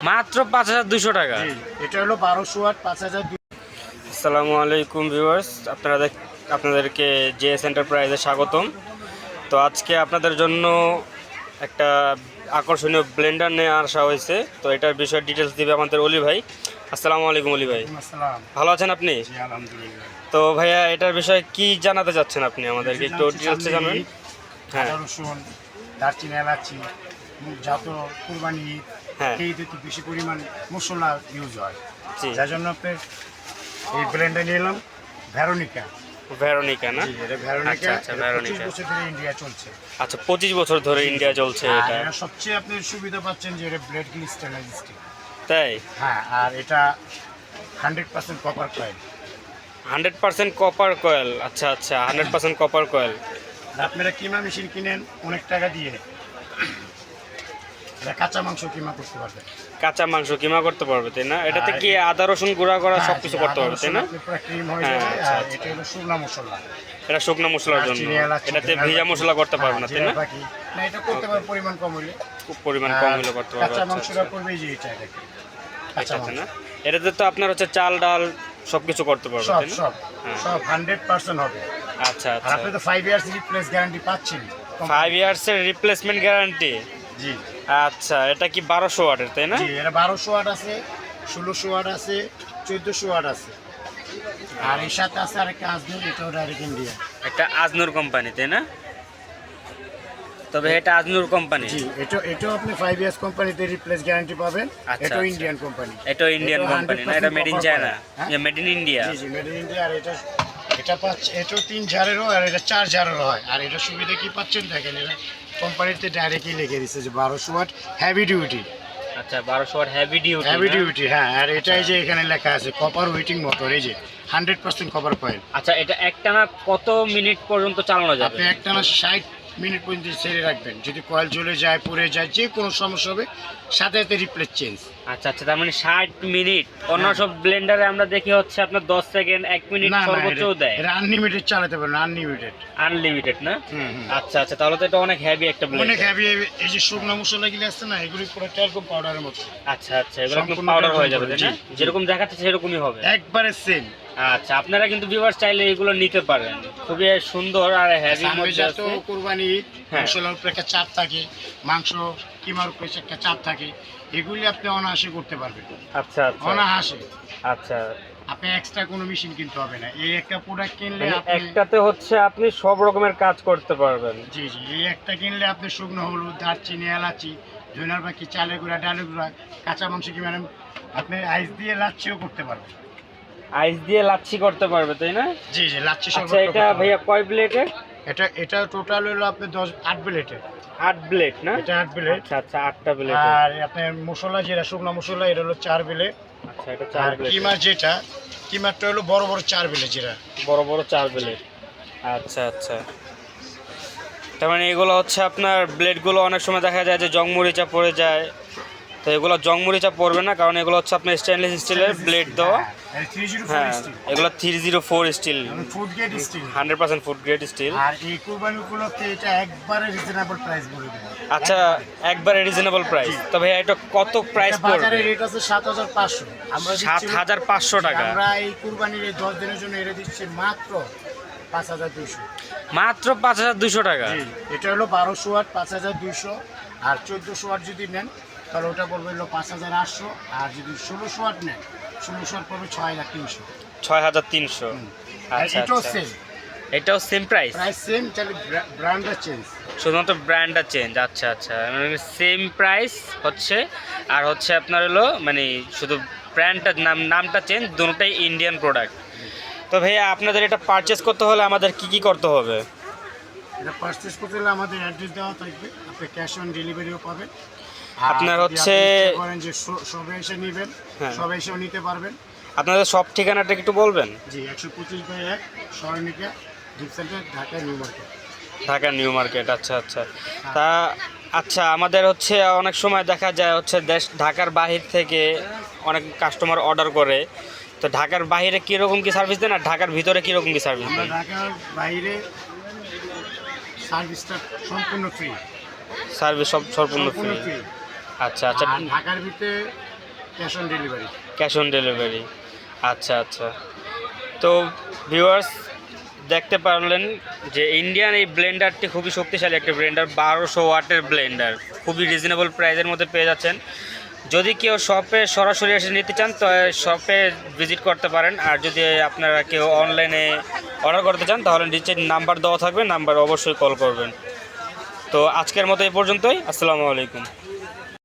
মাত্র পাঁচ হাজার দুশো টাকা। এটা হলো বারোশো ওয়াট পাঁচ হাজার আসসালামু আলাইকুম ভিউয়ার্স আপনারা দেখ- আপনাদেরকে জেএস এন্টারপ্রাইজে স্বাগতম। তো আজকে আপনাদের জন্য একটা আকর্ষণীয় ব্লেন্ডার নিয়ে আসা হয়েছে। তো এটার বিষয়ে ডিটেলস দিবে আমাদের অলি ভাই। আসসালামু আলাইকুম অলি ভাই। আসসালাম। ভালো আছেন আপনি? তো ভাইয়া এটার বিষয়ে কি জানাতে চাচ্ছেন আপনি আমাদেরকে? একটু ডিটেলসে জানাবেন। হ্যাঁ। রসুন দারচিনি এলাচি যত কুরবানি হ্যাঁ। এই দিতে বেশি পরিমাণ মশলা ইউজ হয়। যার জন্য আপনার এই ব্লেন্ডে নিয়ে এলাম ভ্যারোনিকা ভেরোনিকা না? আচ্ছা, আচ্ছা, এটা ভ্যারোনিকা। 25 বছর ধরে ইন্ডিয়া চলছে। আচ্ছা পঁচিশ বছর ধরে ইন্ডিয়া চলছে এটা। সবচেয়ে আপনি সুবিধা পাচ্ছেন যে এটা ব্লেড তাই? হ্যাঁ আর এটা hundred percent copper coil hundred percent copper coil আচ্ছা আচ্ছা হান্ড্রেড পার্সেন্ট কপার কয়েল আপনারা কিমা মেশিন কিনেন অনেক টাকা দিয়ে। কাঁচা মাংস কিমা করতে পারবেন কাঁচা মাংস কিমা করতে পারবে তাই না? এটাতে কি আদা রসুন গুঁড়া করা হ্যাঁ, সব কিছু করতে পারবে তাই না? হয়ে আচ্ছা, আচ্ছা। এটা হলো শুকনা মশলা। এটা শুকনো মশলার জন্য। এটাতে ভিজা মশলা করতে পারবে না হ্যাঁ, তাই না? না এটা করতে পারবে পরিমাণ কম হইলে খুব পরিমাণ কম আর করতে পারবে কাঁচা আচ্ছা, মাংসটা আচ্ছা। করবে যে এটা এটাকে এটাতে না? এটাতে তো আপনার হচ্ছে চাল ডাল সব কিছু করতে পারবে তাই না? সব হ্যাঁ। সব হান্ড্রেড পার্সেন্ট হবে। আচ্ছা আচ্ছা। আপনি তো ফাইভ ইয়ার্স রিপ্লেস গ্যারান্টি পাচ্ছেন ফাইভ ইয়ার্সের রিপ্লেসমেন্ট গ্যারান্টি জি। আচ্ছা এটা কি বারোশো ওয়াটের তাই না? এটা বারোশো ওয়াট আছে ষোলোশো ওয়াট আছে চোদ্দোশো ওয়াট আছে। আর এর সাথে আছে আরেকটা আজমির এটাও ডাইরেক্ট ইন্ডিয়া একটা আজনুর কোম্পানি তাই না? তবে এটা আজনুর কোম্পানি জি এটা এটাও আপনি ফাইভ ইয়ার্স কোম্পানিতে রিপ্লেস গ্যারান্টি পাবেন। আচ্ছা, আচ্ছা। ইন্ডিয়ান কোম্পানি এটা ইন্ডিয়ান কোম্পানি না? এটা made in China? Made in India জি জি মেড ইন ইন্ডিয়া আর এটা এটা পাচ্ছে এটাও তিন ঝাড়েরও আর এটা চার ঝাড়েরও হয়। আর এটা সুবিধা কি পাচ্ছেন? দেখেন এটা কোম্পানিতে ডাইরেক্টলি লিখে দিছে যে বারোশো ওয়াট হেভি ডিউটি আচ্ছা বারোশো watt heavy duty heavy duty হ্যাঁ আর এটাই যে এখানে লেখা আছে কপার ওয়েটিং মোটর এই যে হান্ড্রেড পার্সেন্ট কপার কয়েল আচ্ছা এটা একটানা কত মিনিট পর্যন্ত চালানো যাবে? আপনি একটানা ষাট মিনিট পর্যন্ত ছেড়ে রাখবেন। যদি কয়েল জ্বলে যায় পড়ে যায় যে কোনো সমস্যা হবে সাথে সাথে রিপ্লেস চেঞ্জ আচ্ছা আচ্ছা তার মানে ষাট মিনিট। অন্য সব ব্লেন্ডারে আমরা দেখি হচ্ছে আপনার দশ সেকেন্ড এক মিনিট সর্বোচ্চ দেয়। আনলিমিটেড চালাতে পারেন আনলিমিটেড আনলিমিটেড না? আচ্ছা আচ্ছা তাহলে তো এটা অনেক হেভি একটা অনেক ব্লেন্ডার হেভি এই যে শুকনো মশলা গুলি আসছে না এগুলি পুরো টেলকম পাউডারের মতো। আচ্ছা আচ্ছা এগুলো পাউডার হয়ে যাবে তাই না। যেরকম দেখাচ্ছে সেরকমই হবে। একবারে সেম আচ্ছা আপনারা কিন্তু ভিউয়ার্স চাইলে এগুলো নিতে পারেন। খুবই সুন্দর আর হেভি মধ্যে আছে। কোরবানি ঈদ, হ্যাঁ। মশলার উপরে একটা চাপ থাকে মাংস কিমার উপরে একটা চাপ থাকে এগুলি আপনি অনায়াসে করতে পারবেন। আচ্ছা আচ্ছা। অনায়াসে। আচ্ছা। আপনি এক্সট্রা কোনো মেশিন কিনতে হবে না। এই একটা প্রোডাক্ট কিনলে মানে আপনি একটাতে হচ্ছে আপনি সব রকমের কাজ করতে পারবেন। জি জি। এই একটা কিনলে আপনি শুকনো হলুদ দারচিনি এলাচি ধনার বাকি চালের গুঁড়া ডালে গুঁড়া কাঁচা মাংস কি ম্যাডাম আপনি আইস দিয়ে লাচ্ছিও করতে পারবেন। আইস দিয়ে লাচ্ছি করতে পারবে তাই না? জি জি লাচ্ছি আচ্ছা এটা ভাইয়া কয় প্লেটের এটা এটা টোটাল হলো আপনি দশ আট প্লেটের আট প্লেট না? এটা আট প্লেট আচ্ছা আচ্ছা আটটা প্লেট আর আপনার মশলা যেটা শুকনো মশলা এটা হলো চার প্লেট আচ্ছা এটা চার প্লেট কিমার যেটা কিমারটা হলো বড় বড় চার বিলে যেটা। বড় বড় চার প্লেট আচ্ছা আচ্ছা। তার মানে এগুলো হচ্ছে আপনার ব্লেডগুলো অনেক সময় দেখা যায় যে জং মরিচা পড়ে যায়। তো এগুলো জং মরিচা পড়বে না কারণ এগুলো হচ্ছে আপনার স্টেনলেস স্টিলের ব্লেড দেওয়া। জিরো হ্যাঁ এগুলো three zero four steel food grade steel hundred percent food grade steel আর এই কুরবানি উপলক্ষে এটা একবারে রিজনেবল প্রাইস বলে আচ্ছা একবারে রিজনেবল প্রাইস তবে এটা কত প্রাইস এটা বাজারে রেট আছে সাত হাজার পাঁচশো। আমরা সাত হাজার পাঁচশো টাকা। আমরা এই কুরবানির এই দশ দিনের জন্য এটা দিচ্ছি মাত্র পাঁচ হাজার দুইশো। মাত্র পাঁচ হাজার দুশো টাকা? এটা হলো বারোশো ওয়াট পাঁচ হাজার দুইশো। আর চোদ্দোশো ওয়াট যদি নেন তাহলে ওটা পড়বে হলো পাঁচ হাজার আটশো। আর যদি ষোলোশো ওয়াট নেন ওয়াট পড়বে ছয় হাজার তিনশো। ছয় হাজার তিনশো। আর আচ্ছা। এটাও আচ্ছা সেম এটাও সেম প্রাইস প্রাইস সেম তাহলে ব্র্যান্ডটা চেঞ্জ শুধুমাত্র ব্র্যান্ডটা চেঞ্জ আচ্ছা আচ্ছা। মানে সেম প্রাইস হচ্ছে আর হচ্ছে আপনার হলো মানে শুধু ব্র্যান্ডটার নাম নামটা চেঞ্জ দুটোটাই ইন্ডিয়ান প্রোডাক্ট তো ভাইয়া আপনাদের এটা পারচেস করতে হলে আমাদের কি কি করতে হবে? এটা পারচেস করতে হলে আমাদের অ্যাড্রেস দেওয়া থাকবে। আপনি ক্যাশ অন ডেলিভারিও পাবেন। আপনার হচ্ছে- সবে এসে নেবেন হ্যাঁ। সবে এসেও নিতে পারবেন। আপনাদের সব ঠিকানাটা একটু বলবেন? জি একশো পঁচিশ বাই এক সরণিকা deep centre Dhaka New Market. Dhaka New Market আচ্ছা আচ্ছা। তা আচ্ছা আমাদের হচ্ছে অনেক সময় দেখা যায় হচ্ছে দেশ ঢাকার বাহির থেকে অনেক কাস্টমার অর্ডার করে। তো ঢাকার বাইরে কীরকম কী সার্ভিস দেন আর ঢাকার ভিতরে কীরকম কী সার্ভিস দেন? ঢাকার বাইরে সার্ভিসটা সম্পূর্ণ ফ্রি সার্ভিস সব সম্পূর্ণ ফ্রি আচ্ছা আচ্ছা। আর ঢাকার ভিতরে cash on delivery. Cash on delivery. আচ্ছা আচ্ছা। তো ভিউয়ার্স দেখতে পারলেন যে ইন্ডিয়ান এই ব্লেন্ডারটি খুবই শক্তিশালী একটা ব্লেন্ডার বারোশো ওয়াটের ব্লেন্ডার। খুবই রিজনেবল প্রাইসের মধ্যে পেয়ে যাচ্ছেন। যদি কেউ শপে সরাসরি এসে নিতে চান তো শপে ভিজিট করতে পারেন। আর যদি আপনারা কেউ অনলাইনে অর্ডার করতে চান তাহলে নিচে নাম্বার দেওয়া থাকবে নাম্বার অবশ্যই কল করবেন। তো আজকের মতো এই পর্যন্তই। আসসালামু আলাইকুম।